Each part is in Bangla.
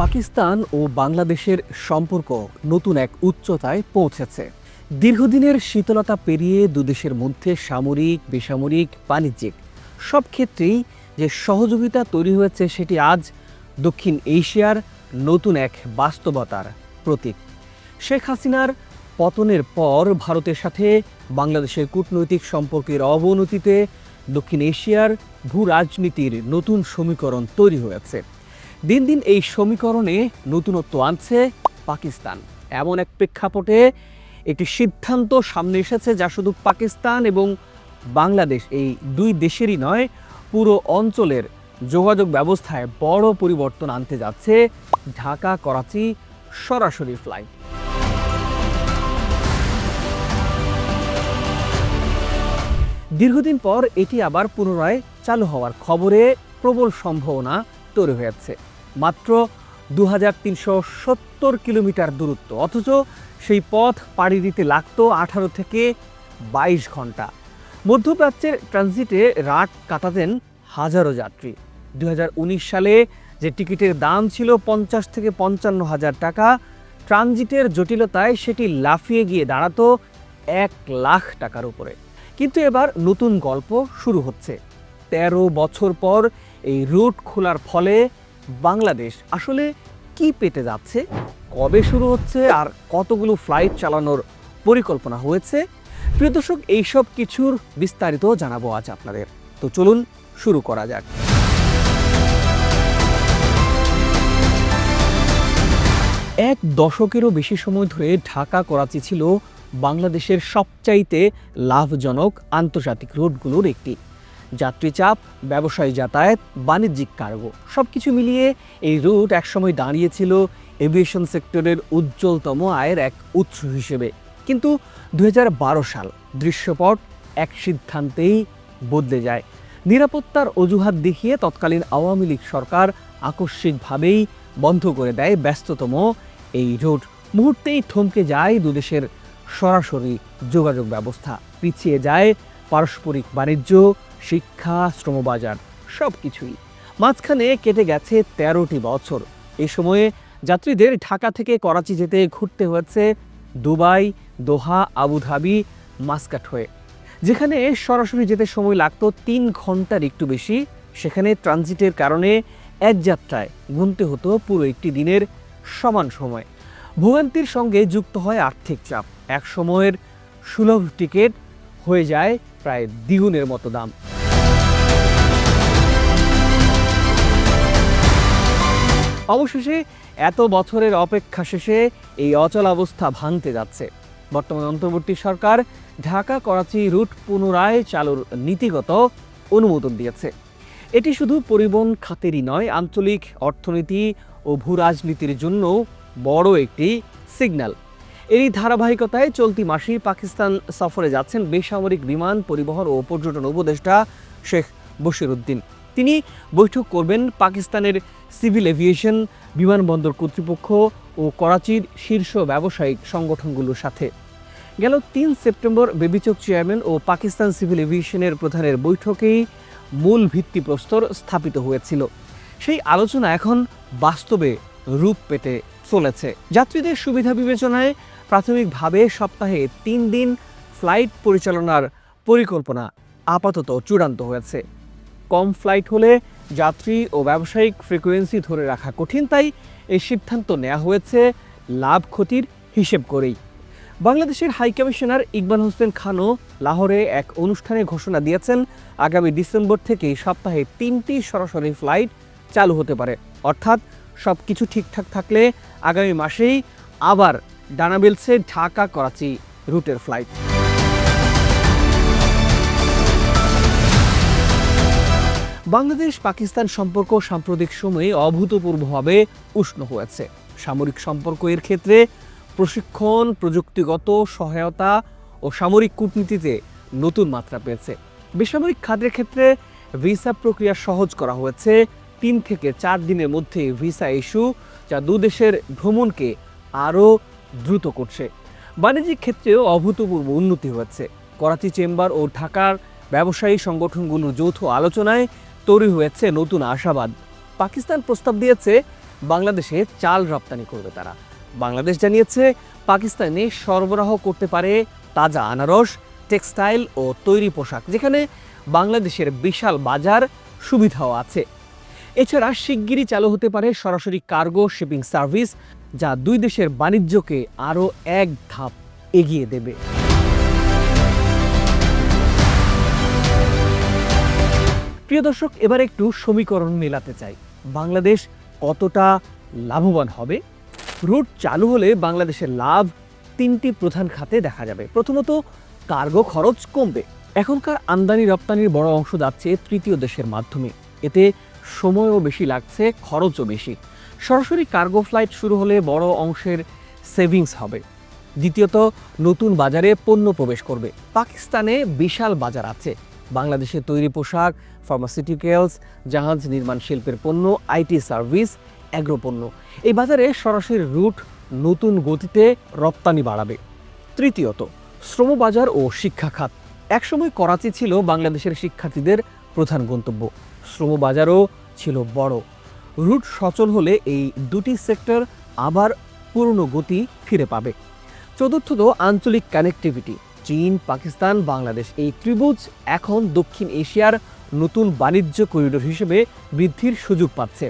পাকিস্তান ও বাংলাদেশের সম্পর্ক নতুন এক উচ্চতায় পৌঁছেছে। দীর্ঘদিনের শীতলতা পেরিয়ে দুদেশের মধ্যে সামরিক, বেসামরিক, বাণিজ্যিক সব ক্ষেত্রেই যে সহযোগিতা তৈরি হয়েছে সেটি আজ দক্ষিণ এশিয়ার নতুন এক বাস্তবতার প্রতীক। শেখ হাসিনার পতনের পর ভারতের সাথে বাংলাদেশের কূটনৈতিক সম্পর্কের অবনতিতে দক্ষিণ এশিয়ার ভূ রাজনীতির নতুন সমীকরণ তৈরি হয়েছে। দিন দিন এই সমীকরণে নতুনত্ব আনছে পাকিস্তান। এমন এক প্রেক্ষাপটে একটি সিদ্ধান্ত সামনে এসেছে যা শুধু পাকিস্তান এবং বাংলাদেশ, এই দুই দেশেরই নয়, পুরো অঞ্চলের যোগাযোগ ব্যবস্থায় বড় পরিবর্তন আনতে যাচ্ছে ঢাকা করাচি সরাসরি ফ্লাইট দীর্ঘদিন পর এটি আবার পুনরায় চালু হওয়ার খবরে প্রবল সম্ভাবনা তৈরি হয়েছে। মাত্র দু সত্তর কিলোমিটার দূরত্ব। অথচ সেই পথ পাড়ি দিতে লাগতো আঠারো থেকে বাইশ ঘণ্টা। মধ্যপ্রাচ্যের ট্রানজিটে রাত কাটাতেন হাজারো যাত্রী। দু হাজার উনিশ সালে যে টিকিটের দাম ছিল পঞ্চাশ থেকে পঞ্চান্ন হাজার টাকা, ট্রানজিটের জটিলতায় সেটি লাফিয়ে গিয়ে দাঁড়াতো এক লাখ টাকার উপরে। কিন্তু এবার নতুন গল্প শুরু হচ্ছে। তেরো বছর পর এই রুট খোলার ফলে বাংলাদেশ আসলে কি পেতে যাচ্ছে, কবে শুরু হচ্ছে আর কতগুলো ফ্লাইট চালানোর পরিকল্পনা হয়েছে? প্রিয় দর্শক, এইসব কিছুর বিস্তারিত জানাব আজ আপনাদের। তো চলুন শুরু করা যাক। এক দশকেরও বেশি সময় ধরে ঢাকা, করাচি ছিল বাংলাদেশের সবচাইতে লাভজনক আন্তর্জাতিক রুটগুলোর একটি যাত্রী চাপ, ব্যবসায়ী যাতায়াত, বাণিজ্যিক কার্গো সব কিছু মিলিয়ে এই রুট একসময় দাঁড়িয়েছিল এভিয়েশন সেক্টরের উজ্জ্বলতম আয়ের এক উৎস হিসেবে। কিন্তু দু হাজার বারো সাল দৃশ্যপট এক সিদ্ধান্তেই বদলে যায়। নিরাপত্তার অজুহাত দেখিয়ে তৎকালীন আওয়ামী লীগ সরকার আকস্মিকভাবেই বন্ধ করে দেয় ব্যস্ততম এই রুট মুহূর্তেই থমকে যায় দুদেশের সরাসরি যোগাযোগ ব্যবস্থা। পিছিয়ে যায় পারস্পরিক বাণিজ্য শিক্ষা, শ্রমবাজার সব কিছুই মাঝখানে কেটে গেছে তেরোটি বছর। এই সময়ে যাত্রীদের ঢাকা থেকে করাচি যেতে ঘুরতে হয়েছে দুবাই, দোহা, আবুধাবি, মাস্কাট হয়ে। যেখানে সরাসরি যেতে সময় লাগতো তিন ঘণ্টার একটু বেশি। সেখানে ট্রানজিটের কারণে এক যাত্রায় গুনতে হতো পুরো একটি দিনের সমান সময়। ভোগান্তির সঙ্গে যুক্ত হয় আর্থিক চাপ। এক সময়ের সুলভ টিকিট হয়ে যায় প্রায় দ্বিগুণের মতো দাম। অবশেষে এত বছরের অপেক্ষা শেষে এই অচল অবস্থা ভাঙতে যাচ্ছে। বর্তমান অন্তর্বর্তী সরকার ঢাকা করাচি রুট পুনরায় চালুর নীতিগত অনুমোদন দিয়েছে। এটি শুধু পরিবহন খাতেরই নয়, আঞ্চলিক অর্থনীতি ও ভূ রাজনীতির জন্য বড় একটি সিগন্যাল। এরই ধারাবাহিকতায় চলতি মাসেই পাকিস্তান সফরে যাচ্ছেন বেসামরিক বিমান পরিবহন ও পর্যটন উপদেষ্টা শেখ বশিরউদ্দিন তিনি বৈঠক করবেন পাকিস্তানের সিভিল এভিয়েশন, বিমানবন্দর কর্তৃপক্ষ ও করাচির শীর্ষ ব্যবসায়িক সংগঠনগুলোর সাথে। গেল তিন সেপ্টেম্বর বেবিচক চেয়ারম্যান ও পাকিস্তান সিভিল এভিয়েশনের প্রধানের বৈঠকেই মূল ভিত্তিপ্রস্তর স্থাপিত হয়েছিল। সেই আলোচনা এখন বাস্তবে রূপ পেতে চলেছে। যাত্রীদের সুবিধা বিবেচনায় প্রাথমিকভাবে সপ্তাহে তিন দিন ফ্লাইট পরিচালনার পরিকল্পনা আপাতত চূড়ান্ত হয়েছে। কম ফ্লাইট হলে যাত্রী ও ব্যবসায়িক ফ্রিকোয়েন্সি ধরে রাখা কঠিন, তাই এই সিদ্ধান্ত নেওয়া হয়েছে লাভ ক্ষতির হিসেব করেই। বাংলাদেশের হাইকমিশনার ইকবাল হোসেন খানও লাহোরে এক অনুষ্ঠানে ঘোষণা দিয়েছেন, আগামী ডিসেম্বর থেকে সপ্তাহে তিনটি সরাসরি ফ্লাইট চালু হতে পারে। অর্থাৎ সব কিছু ঠিকঠাক থাকলে আগামী মাসেই আবার ডানা বেলছে ঢাকা করাচি রুটের ফ্লাইট। বাংলাদেশ পাকিস্তান সম্পর্ক সাম্প্রতিক সময়ে অভূতপূর্বভাবে উষ্ণ হয়েছে। সামরিক সম্পর্ক এর ক্ষেত্রে প্রশিক্ষণ, প্রযুক্তিগত সহায়তা ও সামরিক কূটনীতিতে নতুন মাত্রা পেয়েছে। বেসামরিক খাতের ক্ষেত্রে ভিসা প্রক্রিয়া সহজ করা হয়েছে। তিন থেকে চার দিনের মধ্যে ভিসা ইস্যু, যা দুদেশের ভ্রমণকে আরও দ্রুত করছে। বাণিজ্যিক ক্ষেত্রেও অভূতপূর্ব উন্নতি হয়েছে। করাচি চেম্বার ও ঢাকার ব্যবসায়ী সংগঠনগুলোর যৌথ আলোচনায় তৈরি হয়েছে নতুন আশাবাদ। পাকিস্তান প্রস্তাব দিয়েছে, বাংলাদেশে চাল রপ্তানি করবে তারা। বাংলাদেশ জানিয়েছে, পাকিস্তানে সরবরাহ করতে পারে তাজা আনারস, টেক্সটাইল ও তৈরি পোশাক, যেখানে বাংলাদেশের বিশাল বাজার সুবিধাও আছে। এছাড়া শিগগিরই চালু হতে পারে সরাসরি কার্গো শিপিং সার্ভিস যা দুই দেশের বাণিজ্যকে আরও এক ধাপ এগিয়ে দেবে। প্রিয় দর্শক, এবার একটু সমীকরণ মেলাতে চাই। বাংলাদেশ কতটা লাভবান হবে? রুট চালু হলে বাংলাদেশের লাভ তিনটি প্রধান খাতে দেখা যাবে। প্রথমত, কার্গো খরচ কমবে। এখনকার আমদানি রপ্তানির বড় অংশ যাচ্ছে তৃতীয় দেশের মাধ্যমে। এতে সময়ও বেশি লাগছে, খরচও বেশি। সরাসরি কার্গো ফ্লাইট শুরু হলে বড় অংশের সেভিংস হবে। দ্বিতীয়ত, নতুন বাজারে পণ্য প্রবেশ করবে। পাকিস্তানে বিশাল বাজার আছে। বাংলাদেশে তৈরি পোশাক ফার্মাসিউটিক্যালস জাহাজ নির্মাণ শিল্পের পণ্য আইটি সার্ভিস অ্যাগ্রো পণ্য। এই বাজারে সরাসরি রুট নতুন গতিতে রপ্তানি বাড়াবে। তৃতীয়ত শ্রমবাজার ও শিক্ষা খাত। একসময় করাচি ছিল বাংলাদেশের শিক্ষার্থীদের প্রধান গন্তব্য। শ্রমবাজারও ছিল বড়। রুট সচল হলে এই দুটি সেক্টর আবার পুরনো গতি ফিরে পাবে। চতুর্থত আঞ্চলিক কানেক্টিভিটি, চীন, পাকিস্তান, বাংলাদেশ, এই ত্রিভুজ এখন দক্ষিণ এশিয়ার নতুন বাণিজ্য করিডোর হিসেবে বৃদ্ধির সুযোগ পাচ্ছে।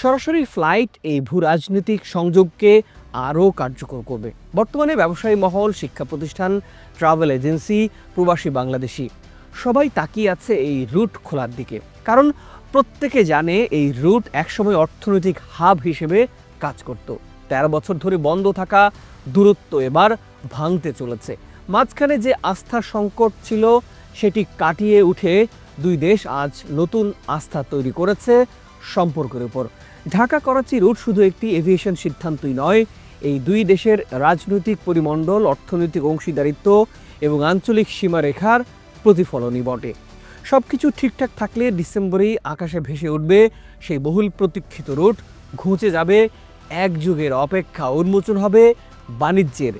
সরাসরি ফ্লাইট এই ভূ রাজনৈতিক সংযোগকে আরও কার্যকর করবে। বর্তমানে ব্যবসায়ী মহল, শিক্ষা প্রতিষ্ঠান, ট্রাভেল এজেন্সি, প্রবাসী বাংলাদেশি। সবাই তাকিয়ে আছে এই রুট খোলার দিকে, কারণ প্রত্যেকে জানে এই রুট একসময় অর্থনৈতিক হাব হিসেবে কাজ করত। তেরো বছর ধরে বন্ধ থাকা দূরত্ব এবার ভাঙতে চলেছে। মাঝখানে যে আস্থা সংকট ছিল, সেটি কাটিয়ে উঠে দুই দেশ আজ নতুন আস্থা তৈরি করেছে সম্পর্কের উপর। ঢাকা করাচি রুট শুধু একটি এভিয়েশন সিদ্ধান্তই নয়, এই দুই দেশের রাজনৈতিক পরিমণ্ডল, অর্থনৈতিক অংশীদারিত্ব এবং আঞ্চলিক সীমারেখার প্রতিফলনই বটে। সব কিছু ঠিকঠাক থাকলে ডিসেম্বরেই আকাশে ভেসে উঠবে সেই বহুল প্রতীক্ষিত রুট ঘুঁচে যাবে এক যুগের অপেক্ষা। উন্মোচন হবে বাণিজ্যের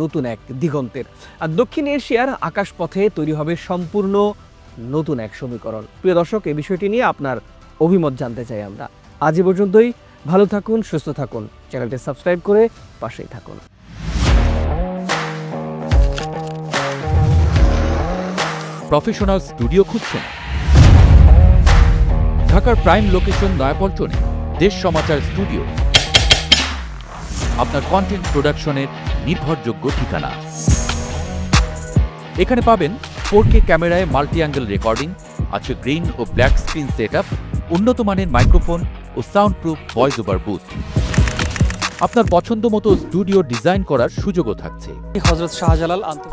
নতুন এক দিগন্তের। আর দক্ষিণ এশিয়ার আকাশপথে তৈরি হবে সম্পূর্ণ নতুন এক সমীকরণ। প্রিয় দর্শক এই বিষয়টি নিয়ে আপনার অভিমত জানতে চাই আমরা। আজ পর্যন্তই। ভালো থাকুন, সুস্থ থাকুন। চ্যানেলটি সাবস্ক্রাইব করে পাশেই থাকুন। প্রফেশনাল স্টুডিও খুঁজছেন ঢাকার প্রাইম লোকেশন নয়াপল্টনে দেশ সমাচার স্টুডিও। আপনার কন্টেন্ট প্রোডাকশনের নির্ভরযোগ্য ঠিকানা। এখানে পাবেন ফোর কে ক্যামেরায় মাল্টি অ্যাঙ্গেল রেকর্ডিং আছে গ্রিন ও ব্ল্যাক স্ক্রিন সেট আপ উন্নত মানের মাইক্রোফোন ও sound proof voice over booth আপনার পছন্দ মতো স্টুডিও ডিজাইন করার সুযোগও থাকছে। হজরত শাহজালাল আন্তর